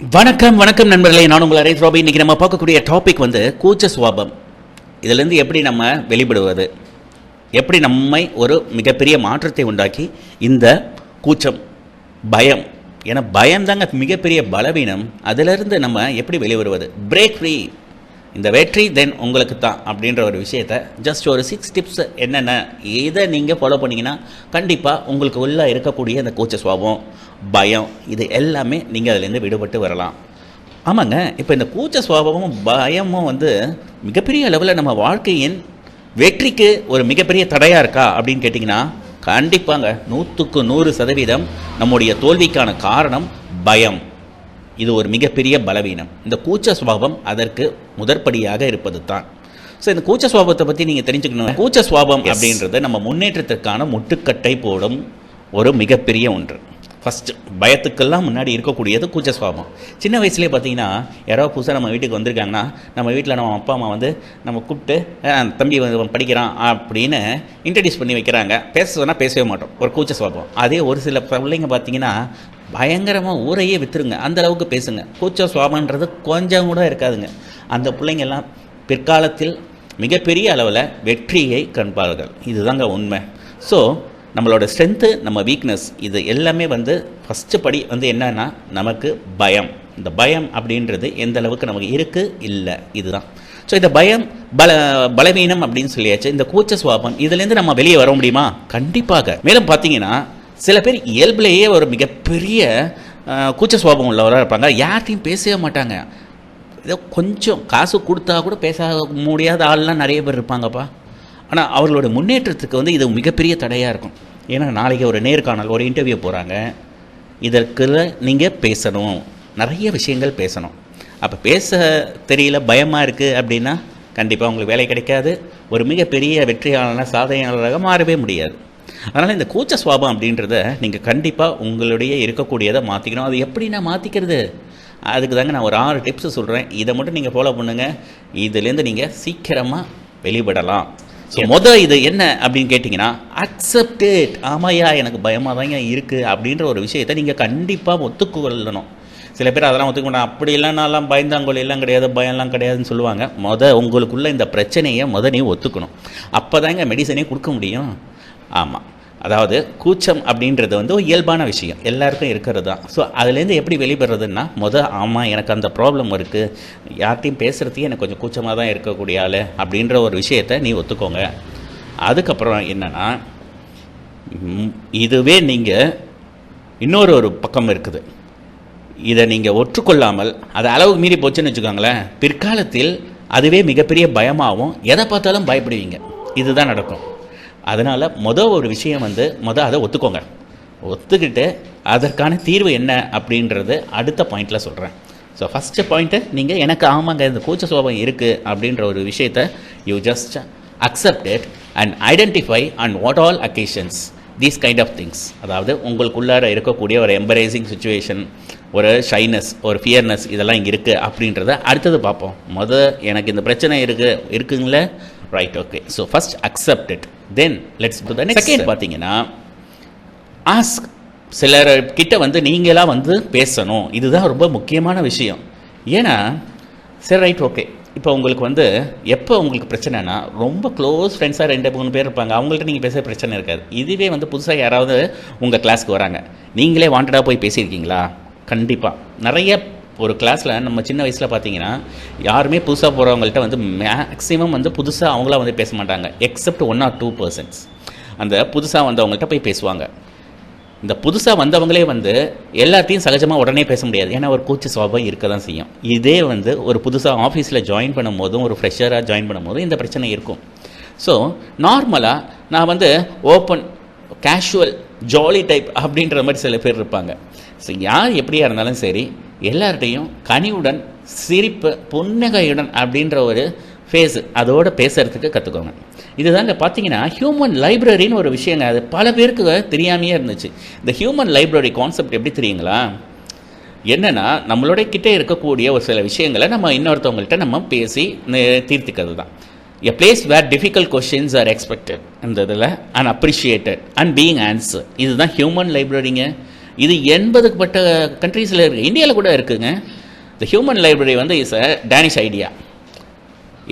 வணக்கம் வணக்கம் நண்பர்களே. நான் உங்கள் அரேஸ் ராபி. இன்னைக்கு நம்ம பார்க்கக்கூடிய டாபிக் வந்து கூச்ச சுவாபம் இதிலிருந்து எப்படி நம்ம வெளிப்படுவது? எப்படி நம்மை ஒரு மிகப்பெரிய மாற்றத்தை உண்டாக்கி இந்த கூச்சம் பயம் ஏன்னா பயம் தாங்க மிகப்பெரிய பலவீனம். அதிலிருந்து நம்ம எப்படி வெளிவருவது? பிரேக் ஃப்ரீ இந்த வெற்றி தென் உங்களுக்கு தான் அப்படின்ற ஒரு விஷயத்த ஜஸ்ட் ஒரு சிக்ஸ் டிப்ஸ் என்னென்ன இதை நீங்கள் ஃபாலோ பண்ணிங்கன்னா கண்டிப்பாக உங்களுக்கு உள்ளே இருக்கக்கூடிய அந்த கூச்ச சுவாபம் பயம் இது எல்லாமே நீங்கள் அதுலேருந்து விடுபட்டு வரலாம். ஆமாங்க இப்போ இந்த கூச்ச சுவாபமும் பயமும் வந்து மிகப்பெரிய அளவில் நம்ம வாழ்க்கையின் வெற்றிக்கு ஒரு மிகப்பெரிய தடையாக இருக்கா அப்படின்னு கேட்டிங்கன்னா கண்டிப்பாங்க நூற்றுக்கு நூறு சதவீதம் நம்முடைய தோல்விக்கான காரணம் பயம். இது ஒரு மிகப்பெரிய பலவீனம். இந்த கூச்ச சுவாபம் அதற்கு முதற்படியாக இருப்பது தான் ஸோ இந்த கூச்ச சுவாபத்தை பற்றி நீங்கள் தெரிஞ்சுக்கணும் கூச்ச சுவாபம் அப்படின்றது நம்ம முன்னேற்றத்திற்கான முட்டுக்கட்டை போடும் ஒரு மிகப்பெரிய ஒன்று. ஃபஸ்ட்டு பயத்துக்கெல்லாம் முன்னாடி இருக்கக்கூடியது கூச்ச சுவாபம் சின்ன வயசுலேயே பார்த்தீங்கன்னா யாரோ புதுசாக நம்ம வீட்டுக்கு வந்திருக்காங்கன்னா நம்ம வீட்டில் நம்ம அப்பா அம்மா வந்து நம்ம கூப்பிட்டு தம்பி வந்து படிக்கிறான் அப்படின்னு இன்ட்ரடியூஸ் பண்ணி வைக்கிறாங்க. பேச சொன்னால் பேசவே மாட்டோம். ஒரு கூச்ச சுவாபம் அதே ஒரு சில பிள்ளைங்க பார்த்தீங்கன்னா பயங்கரமாக ஊரையே விற்றுருங்க அந்தளவுக்கு பேசுங்க. கூச்ச சுவாபன்றது கொஞ்சம் கூட இருக்காதுங்க. அந்த பிள்ளைங்கள்லாம் பிற்காலத்தில் மிகப்பெரிய அளவில் வெற்றியை கண்பார்கள். இதுதாங்க உண்மை. ஸோ நம்மளோட ஸ்ட்ரென்த்து நம்ம வீக்னஸ் இது எல்லாமே வந்து ஃபஸ்ட்டு படி வந்து என்னன்னா நமக்கு பயம். இந்த பயம் அப்படின்றது எந்த அளவுக்கு நமக்கு இருக்குது இல்லை. இதுதான். ஸோ இந்த பயம் பல பலவீனம் அப்படின்னு சொல்லியாச்சு. இந்த கூச்ச சுவாபம் இதுலேருந்து நம்ம வெளியே வர முடியுமா? கண்டிப்பாக. மேலும் பார்த்தீங்கன்னா சில பேர் இயல்புலேயே ஒரு மிகப்பெரிய கூச்ச சுவாபம் உள்ளவராக இருப்பாங்க. யார்கிட்டையும் பேசவே மாட்டாங்க. ஏதோ கொஞ்சம் காசு கொடுத்தா கூட பேச முடியாத ஆள்லாம் நிறைய பேர் இருப்பாங்கப்பா. ஆனால் அவர்களோட முன்னேற்றத்துக்கு வந்து இது மிகப்பெரிய தடையாக இருக்கும். ஏன்னா நாளைக்கு ஒரு நேர்காணல் ஒரு இன்டர்வியூ போகிறாங்க இதற்கு நீங்கள் பேசணும். நிறைய விஷயங்கள் பேசணும். அப்போ பேச தெரியல பயமாக இருக்குது அப்படின்னா கண்டிப்பாக உங்களுக்கு வேலை கிடைக்காது. ஒரு மிகப்பெரிய வெற்றியாளராக சாதனையாளராக மாறவே முடியாது. அதனால் இந்த கூச்ச சுவாபம் அப்படின்றத நீங்கள் கண்டிப்பாக உங்களுடைய இருக்கக்கூடியதை மாற்றிக்கணும் அது எப்படி நான் மாற்றிக்கிறது அதுக்கு தாங்க நான் ஒரு ஆறு டிப்ஸ் சொல்கிறேன் இதை மட்டும் நீங்கள் ஃபாலோ பண்ணுங்கள் இதுலேருந்து நீங்கள் சீக்கிரமாக வெளிப்படலாம். ஸோ முத இது என்ன அப்படின்னு கேட்டிங்கன்னா அக்செப்ட் இட் ஆமாயா எனக்கு பயமாக தாங்க இருக்குது அப்படின்ற ஒரு விஷயத்தை நீங்கள் கண்டிப்பாக ஒத்துக்கொள்ளணும். சில பேர் அதெல்லாம் ஒத்துக்க மாட்டாங்க. அப்படி இல்லைனாலாம் பயந்தாங்கொழி எல்லாம் கிடையாது பயம்லாம் கிடையாதுன்னு சொல்லுவாங்க. முத உங்களுக்குள்ள இந்த பிரச்சனையை முத நீ ஒத்துக்கணும். அப்போ தாங்க மெடிசனே கொடுக்க முடியும். ஆமாம் அதாவது கூச்சம் அப்படின்றது வந்து ஒரு இயல்பான விஷயம். எல்லாருக்கும் இருக்கிறது தான் ஸோ அதுலேருந்து எப்படி வெளிப்படுறதுன்னா மொதல் ஆமாம் எனக்கு அந்த ப்ராப்ளம் இருக்குது யார்கிட்டையும் பேசுகிறதுக்கே எனக்கு கொஞ்சம் கூச்சமாக தான் இருக்கக்கூடிய ஆள் அப்படின்ற ஒரு விஷயத்தை நீ ஒத்துக்கோங்க. அதுக்கப்புறம் என்னென்னா இதுவே நீங்கள் இன்னொரு ஒரு பக்கம் இருக்குது. இதை நீங்கள் ஒற்றுக்கொள்ளாமல் அது அளவுக்கு மீறி போச்சுன்னு வச்சுக்கோங்களேன் பிற்காலத்தில் அதுவே மிகப்பெரிய பயமாகவும் எதை பார்த்தாலும் பயப்படுவீங்க. இதுதான் நடக்கும். அதனால் மொதல் ஒரு விஷயம் வந்து மொதல் அதை ஒத்துக்கோங்க. ஒத்துக்கிட்டு அதற்கான தீர்வு என்ன அப்படின்றது அடுத்த பாயிண்டில் சொல்கிறேன் ஸோ ஃபஸ்ட்டு பாயிண்ட்டு நீங்கள் எனக்கு ஆமாங்க இந்த கூச்ச சுவாபம் இருக்குது அப்படின்ற ஒரு விஷயத்தை you just accept it and identify and what all occasions these kind of things அதாவது உங்களுக்குள்ளார இருக்கக்கூடிய ஒரு எம்பரேசிங் சுச்சுவேஷன் ஒரு ஷைனஸ் ஒரு ஃபியர்னஸ் இதெல்லாம் இங்கே இருக்குது அப்படின்றத அடுத்தது பார்ப்போம். மொதல் எனக்கு இந்த பிரச்சனை இருக்குது இருக்குங்களே right okay so first accept it then let's to the second பார்த்தீங்கன்னா ஆஸ்க் சிலர் கிட்ட வந்து நீங்களா வந்து பேசணும். இதுதான் ரொம்ப முக்கியமான விஷயம். ஏன்னா சரி ரைட் ஓகே இப்போ உங்களுக்கு வந்து எப்போ உங்களுக்கு பிரச்சனைனா ரொம்ப க்ளோஸ் ஃப்ரெண்ட்ஸாக ரெண்டு மூணு பேர் இருப்பாங்க. அவங்கள்ட்ட நீங்கள் பேச பிரச்சனை இருக்காது. இதுவே வந்து புதுசாக யாராவது உங்கள் கிளாஸ்க்கு வராங்க. நீங்களே வாண்டடாக போய் பேசியிருக்கீங்களா? கண்டிப்பாக நிறைய ஒரு கிளாஸில் நம்ம சின்ன வயசில் பார்த்தீங்கன்னா யாருமே புதுசாக போகிறவங்கள்ட்ட வந்து மேக்ஸிமம் வந்து புதுசாக அவங்களா வந்து பேச மாட்டாங்க except one or two persons அந்த புதுசாக வந்தவங்கள்ட்ட போய் பேசுவாங்க. இந்த புதுசாக வந்தவங்களே வந்து எல்லாத்தையும் சகஜமாக உடனே பேச முடியாது. ஏன்னா ஒரு கூச்ச சுவாபம் இருக்க தான் செய்யும். இதே வந்து ஒரு புதுசாக ஆஃபீஸில் ஜாயின் பண்ணும்போதும் ஒரு ஃப்ரெஷராக ஜாயின் பண்ணும்போதும் இந்த பிரச்சனை இருக்கும். ஸோ நார்மலாக நான் வந்து ஓப்பன் கேஷுவல் ஜாலி டைப் அப்படின்ற மாதிரி சில பேர் இருப்பாங்க. ஸோ யார் எப்படியா இருந்தாலும் சரி எல்லார்ட்டையும் கனிவுடன் சிரிப்பு புன்னகையுடன் அப்படின்ற ஒரு ஃபேஸ் அதோட பேசுறதுக்கு கற்றுக்கோங்க இதுதாங்க பார்த்தீங்கன்னா ஹியூமன் லைப்ரரின்னு ஒரு விஷயங்க. அது பல பேருக்கு தெரியாமையே இருந்துச்சு. இந்த ஹியூமன் லைப்ரரி கான்செப்ட் எப்படி தெரியுங்களா? என்னென்னா நம்மளோட கிட்டே இருக்கக்கூடிய ஒரு சில விஷயங்களை நம்ம இன்னொருத்தவங்கள்ட்ட நம்ம பேசி தீர்த்துக்கிறது தான் a place where difficult questions are expected இந்த இதில் and appreciated and being answer இதுதான் ஹியூமன் லைப்ரரிங்க இது எண்பதுக்கு பட்ட கண்ட்ரீஸில் இருக்குது இந்தியாவில் கூட இருக்குதுங்க இந்த ஹியூமன் லைப்ரரி வந்து இஸ் அ டேனிஷ் ஐடியா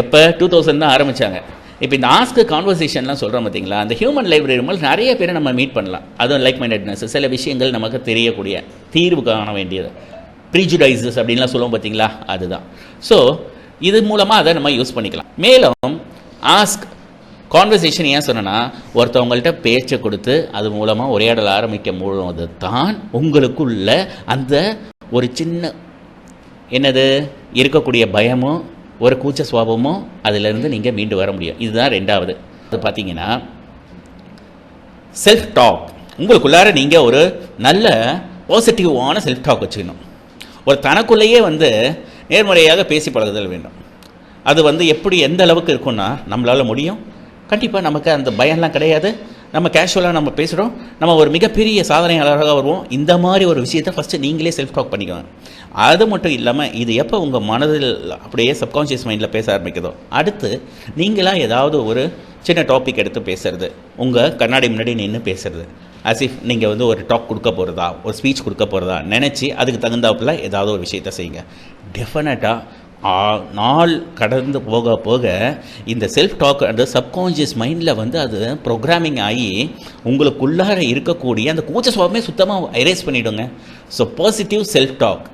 எப்போ? டூ தௌசண்ட் தான் ஆரம்பித்தாங்க இப்போ இந்த ஆஸ்க் கான்வர்சேஷன்லாம் சொல்கிறோம் பார்த்தீங்களா அந்த ஹியூமன் லைப்ரரி மூலம் நிறைய பேரை நம்ம மீட் பண்ணலாம். அதுவும் லைக் மைண்டட்னஸ் சில விஷயங்கள் நமக்கு தெரியக்கூடிய தீர்வு காண வேண்டியது. ப்ரீஜுடைசஸ் அப்படின்லாம் சொல்லுவோம் பார்த்தீங்களா அதுதான். ஸோ இது மூலமாக அதை நம்ம யூஸ் பண்ணிக்கலாம். மேலும் ஆஸ்க் கான்வர்சேஷன் ஏன் சொன்னேன்னா ஒருத்தவங்கள்ட்ட பேச்சை கொடுத்து அது மூலமாக உரையாடல் ஆரம்பிக்க முழுவது தான் உங்களுக்குள்ள அந்த ஒரு சின்ன என்னது இருக்கக்கூடிய பயமும் ஒரு கூச்ச சுவாபமும் அதிலிருந்து நீங்கள் மீண்டு வர முடியும். இதுதான் ரெண்டாவது. அது பார்த்தீங்கன்னா செல்ஃப் டாக் உங்களுக்குள்ளார நீங்கள் ஒரு நல்ல பாசிட்டிவான செல்ஃப் டாக் வச்சுக்கணும். ஒரு தனக்குள்ளேயே வந்து நேர்மறையாக பேசி பழகுதல் வேண்டும். அது வந்து எப்படி எந்த அளவுக்கு இருக்கும்னா நம்மளால் முடியும். கண்டிப்பாக நமக்கு அந்த பயம்லாம் கிடையாது. நம்ம கேஷுவலாக நம்ம பேசுகிறோம் நம்ம ஒரு மிகப்பெரிய சாதனையாளராக வருவோம். இந்த மாதிரி ஒரு விஷயத்தை ஃபஸ்ட்டு நீங்களே செல்ஃப் டாக் பண்ணிக்கோங்க. அது மட்டும் இல்லாமல் இது எப்போ உங்கள் மனதில் அப்படியே சப்கான்ஷியஸ் மைண்டில் பேச ஆரம்பிக்குதோ அடுத்து நீங்களாக ஏதாவது ஒரு சின்ன டாபிக் எடுத்து பேசுறது. உங்கள் கண்ணாடி முன்னாடி நின்று பேசுறது. அஸ் இஃப் நீங்கள் வந்து ஒரு டாக் கொடுக்க போகிறதா ஒரு ஸ்பீச் கொடுக்க போகிறதா நினச்சி அதுக்கு தகுந்தாப்புல ஏதாவது ஒரு விஷயத்த செய்யுங்க. டெஃபினட்டாக நாள் கடந்து போக போக இந்த செல்ஃப் டாக் அந்த சப்கான்ஷியஸ் மைண்டில் வந்து அது ப்ரோக்ராமிங் ஆகி உங்களுக்குள்ளார இருக்கக்கூடிய அந்த கூச்ச சுவாபமே சுத்தமாக எரேஸ் பண்ணிவிடுங்க ஸோ பாசிட்டிவ் செல்ஃப் டாக்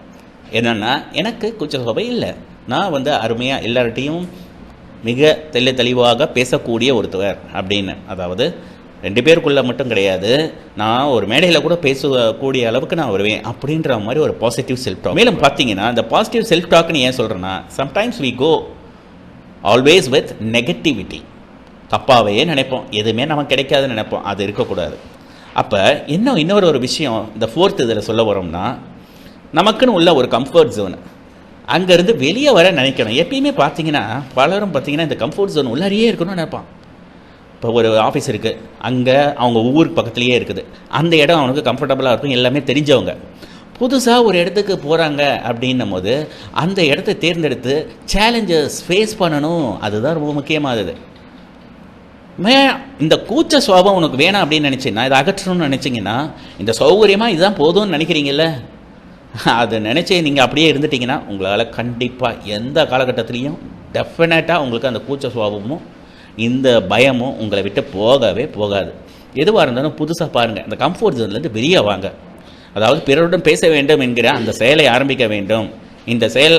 என்னென்னா எனக்கு கூச்ச சுவாபம் இல்லை. நான் வந்து அருமையாக எல்லார்ட்டையும் மிக தெள்ள தெளிவாக பேசக்கூடிய ஒருத்தவர் அப்படின்னு. அதாவது ரெண்டு பேருக்குள்ள மட்டும் கிடையாது. நான் ஒரு மேடையில் கூட பேசக்கூடிய அளவுக்கு நான் வருவேன் அப்படின்ற மாதிரி ஒரு பாசிட்டிவ் செல்ஃப் டாக் மேலும் பார்த்தீங்கன்னா இந்த பாசிட்டிவ் செல்ஃப் டாக்னு ஏன் சொல்கிறேன்னா sometimes we go always with negativity தப்பாகவே நினைப்போம். எதுவுமே நமக்கு கிடைக்காதுன்னு நினைப்போம். அது இருக்கக்கூடாது. அப்போ இன்னும் இன்னொரு ஒரு விஷயம் இந்த ஃபோர்த் இதில் சொல்ல வரோம்னா நமக்குன்னு உள்ள ஒரு கம்ஃபர்ட் ஜோனு அங்கேருந்து வெளியே வர நினைக்கணும். எப்பயுமே பார்த்தீங்கன்னா பலரும் பார்த்தீங்கன்னா இந்த கம்ஃபர்ட் ஜோன் உள்ளாரியே இருக்கணும்னு நினைப்பான். இப்போ ஒரு ஆஃபீஸ் இருக்குது அங்கே அவங்க ஊருக்கு பக்கத்துலேயே இருக்குது. அந்த இடம் அவனுக்கு கம்ஃபர்டபுளாக இருக்கும். எல்லாமே தெரிஞ்சவங்க. புதுசாக ஒரு இடத்துக்கு போகிறாங்க அப்படின்னும் போது அந்த இடத்த தேர்ந்தெடுத்து சேலஞ்சஸ் ஃபேஸ் பண்ணணும். அதுதான் ரொம்ப முக்கியமானது. மே இந்த கூச்ச சுவாபம் உனக்கு வேணாம் அப்படின்னு நினச்சின்னா இதை அகற்றணும்னு நினச்சிங்கன்னா இந்த சௌகரியமாக இதுதான் போதும்னு நினைக்கிறீங்கல்ல? அதை நினச்சி நீங்கள் அப்படியே இருந்துட்டீங்கன்னா உங்களால் கண்டிப்பாக எந்த காலகட்டத்துலேயும் டெஃபினட்டாக உங்களுக்கு அந்த கூச்ச சுவாபமும் இந்த பயமும் உங்களை விட்டு போகவே போகாது. எதுவாக இருந்தாலும் புதுசாக பாருங்கள் அந்த கம்ஃபர்ட் ஜோன்லேருந்து வெளியே வாங்க. அதாவது பிறருடன் பேச வேண்டும் என்கிற அந்த செயலை ஆரம்பிக்க வேண்டும். இந்த செயல்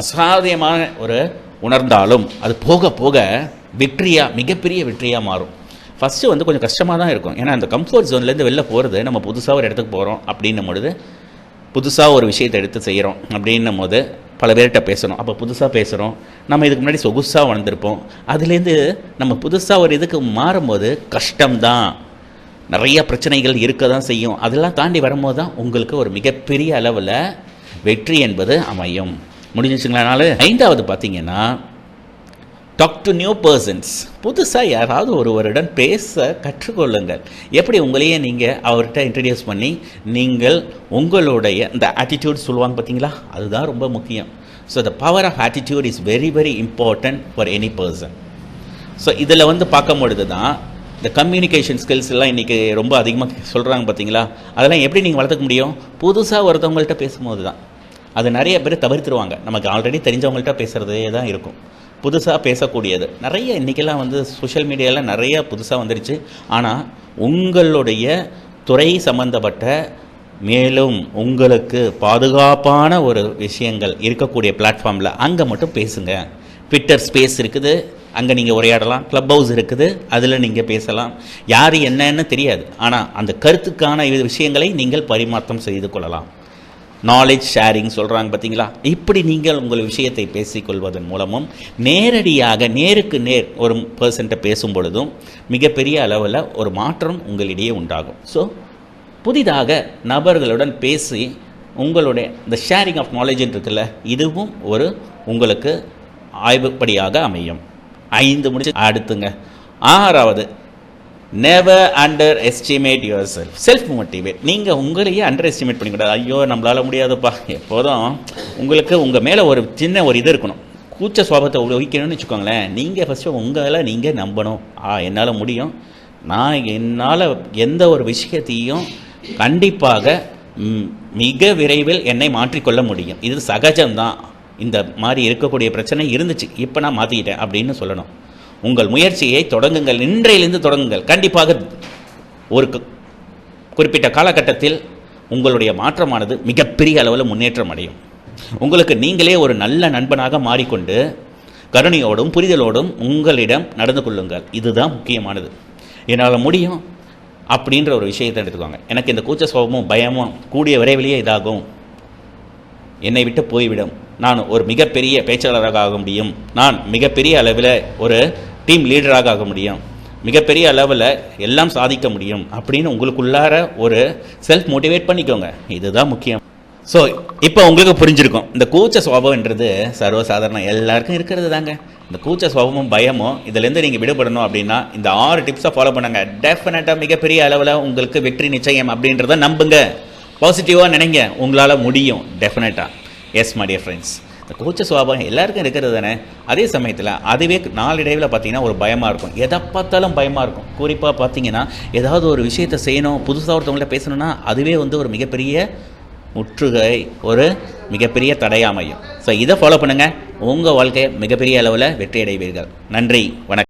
அசாதியமான ஒரு உணர்ந்தாலும் அது போக போக வெற்றியாக மிகப்பெரிய வெற்றியாக மாறும். ஃபஸ்ட்டு வந்து கொஞ்சம் கஷ்டமாக தான் இருக்கும். ஏன்னா அந்த கம்ஃபர்ட் ஜோன்லேருந்து வெளில போகிறது நம்ம புதுசாக ஒரு இடத்துக்கு போகிறோம் அப்படின்னும் பொழுது புதுசாக ஒரு விஷயத்தை எடுத்து செய்கிறோம் அப்படின்னும் போது பல பேர்கிட்ட பேசணும். அப்போ புதுசாக பேசுகிறோம் நம்ம இதுக்கு முன்னாடி சொகுசாக வளர்ந்துருப்போம். அதுலேருந்து நம்ம புதுசாக ஒரு இதுக்கு மாறும்போது கஷ்டம்தான். நிறைய பிரச்சனைகள் இருக்க தான் செய்யும். அதெல்லாம் தாண்டி வரும்போது தான் உங்களுக்கு ஒரு மிகப்பெரிய அளவில் வெற்றி என்பது அமையும். முடிஞ்சிச்சுங்களானால ஐந்தாவது பார்த்தீங்கன்னா டாக் டு நியூ பர்சன்ஸ் புதுசாக யாராவது ஒருவருடன் பேச கற்றுக்கொள்ளுங்கள். எப்படி உங்களையே நீங்கள் அவர்கிட்ட இன்ட்ரடியூஸ் பண்ணி நீங்கள் உங்களுடைய இந்த ஆட்டிடியூட் சொல்லுவாங்க பார்த்தீங்களா? அதுதான் ரொம்ப முக்கியம். So the power of attitude is very very important for any person so இதில் வந்து பார்க்கும் பொழுது தான் இந்த கம்யூனிகேஷன் ஸ்கில்ஸ் எல்லாம் இன்றைக்கி ரொம்ப அதிகமாக சொல்கிறாங்க பார்த்தீங்களா? அதெல்லாம் எப்படி நீங்கள் வளர்த்துக்க முடியும்? புதுசாக ஒருத்தவங்கள்ட்ட பேசும்போது தான். அது நிறைய பேர் தவிர்த்துருவாங்க. நமக்கு ஆல்ரெடி தெரிஞ்சவங்கள்ட்ட பேசுகிறதே தான் இருக்கும். புதுசாக பேசக்கூடியது. நிறைய இன்றைக்கெல்லாம் வந்து சோஷியல் மீடியாவில் நிறைய புதுசாக வந்துடுச்சு ஆனால் உங்களுடைய துறை சம்பந்தப்பட்ட மேலும் உங்களுக்கு பாதுகாப்பான ஒரு விஷயங்கள் இருக்கக்கூடிய பிளாட்ஃபார்மில் அங்கே மட்டும் பேசுங்க. ட்விட்டர் ஸ்பேஸ் இருக்குது அங்கே நீங்கள் உரையாடலாம். க்ளப் ஹவுஸ் இருக்குது அதில் நீங்கள் பேசலாம். யார் என்னன்னு தெரியாது. ஆனால் அந்த கருத்துக்கான விஷயங்களை நீங்கள் பரிமாற்றம் செய்து கொள்ளலாம். நாலேஜ் ஷேரிங் சொல்கிறாங்க பார்த்தீங்களா இப்படி நீங்கள் உங்கள் விஷயத்தை பேசிக்கொள்வதன் மூலமும் நேரடியாக நேருக்கு நேர் ஒரு பர்சன்ட்டை பேசும் பொழுதும் மிகப்பெரிய அளவில் ஒரு மாற்றம் உங்களிடையே உண்டாகும். ஸோ புதிதாக நபர்களுடன் பேசி உங்களுடைய இந்த ஷேரிங் ஆஃப் நாலேஜ் இருக்குல்ல இதுவும் ஒரு உங்களுக்கு ஆய்வுப்படியாக அமையும். ஐந்து முடிச்சு அடுத்துங்க. ஆறாவது never underestimate yourself self motivate நீங்கள் உங்களையே அண்டர் எஸ்டிமேட் பண்ணிக்கூடாது. ஐயோ நம்மளால் முடியாதுப்பா. எப்போதும் உங்களுக்கு உங்கள் மேலே ஒரு சின்ன ஒரு இது இருக்கணும். கூச்ச சுவாபத்தை உபயோகிக்கணும்னு வச்சுக்கோங்களேன். நீங்கள் ஃபஸ்ட்டு உங்களை நீங்கள் நம்பணும். ஆ என்னால் முடியும். நான் என்னால் எந்த ஒரு விஷயத்தையும் கண்டிப்பாக மிக விரைவில் என்னை மாற்றிக்கொள்ள முடியும். இது சகஜம்தான். இந்த மாதிரி இருக்கக்கூடிய பிரச்சனை இருந்துச்சு. இப்போ நான் மாற்றிக்கிட்டேன் அப்படின்னு சொல்லணும். உங்கள் முயற்சியை தொடங்குங்கள் இன்றையிலிருந்து தொடங்குங்கள். கண்டிப்பாக ஒரு குறிப்பிட்ட காலகட்டத்தில் உங்களுடைய மாற்றமானது மிகப்பெரிய அளவில் முன்னேற்றம் அடையும். உங்களுக்கு நீங்களே ஒரு நல்ல நண்பனாக மாறிக்கொண்டு கருணையோடும் புரிதலோடும் உங்களிடம் நடந்து கொள்ளுங்கள். இதுதான் முக்கியமானது. என்னால் முடியும்? அப்படின்ற ஒரு விஷயத்தை எடுத்துக்கோங்க. எனக்கு இந்த கூச்ச சுபாவமும் பயமும் கூடிய விரைவிலேயே இதாகும். என்னை விட்டு போய்விடும். நான் ஒரு மிகப்பெரிய பேச்சாளராக ஆக முடியும். நான் மிகப்பெரிய அளவில் ஒரு டீம் லீடராக ஆக முடியும். மிகப்பெரிய அளவில் எல்லாம் சாதிக்க முடியும் அப்படின்னு உங்களுக்குள்ளார ஒரு செல்ஃப் மோட்டிவேட் பண்ணிக்கோங்க. இதுதான் முக்கியம். ஸோ இப்போ உங்களுக்கு புரிஞ்சிருக்கும். இந்த கூச்ச சுவாபம்ன்றது சர்வசாதாரணம். எல்லாருக்கும் இருக்கிறது தாங்க. இந்த கூச்ச சுவாபமும் பயமும் இதுலேருந்து நீங்கள் விடுபடணும் அப்படின்னா இந்த ஆறு டிப்ஸை ஃபாலோ பண்ணுங்க. டெஃபினட்டாக மிகப்பெரிய அளவில் உங்களுக்கு வெற்றி நிச்சயம் அப்படின்றத நம்புங்க. பாசிட்டிவாக நினைங்க. உங்களால் முடியும். டெஃபினட்டாக எஸ் மை டியர் ஃப்ரெண்ட்ஸ் இந்த கூச்ச சுவாபம் எல்லாருக்கும் இருக்கிறது தானே? அதே சமயத்தில் அதுவே நாளடைவில் பார்த்தீங்கன்னா ஒரு பயமாக இருக்கும். எதை பார்த்தாலும் பயமாக இருக்கும். குறிப்பாக பார்த்தீங்கன்னா ஏதாவது ஒரு விஷயத்தை செய்யணும் புதுசாக ஒருத்தவங்கள்ட்ட பேசணும்னா அதுவே வந்து ஒரு மிகப்பெரிய முற்றுகை ஒரு மிகப்பெரிய தடையாமையும் ஸோ இதை ஃபாலோ பண்ணுங்கள் உங்கள் வாழ்க்கையை மிகப்பெரிய அளவில் வெற்றி அடைவீர்கள். நன்றி. வணக்கம்.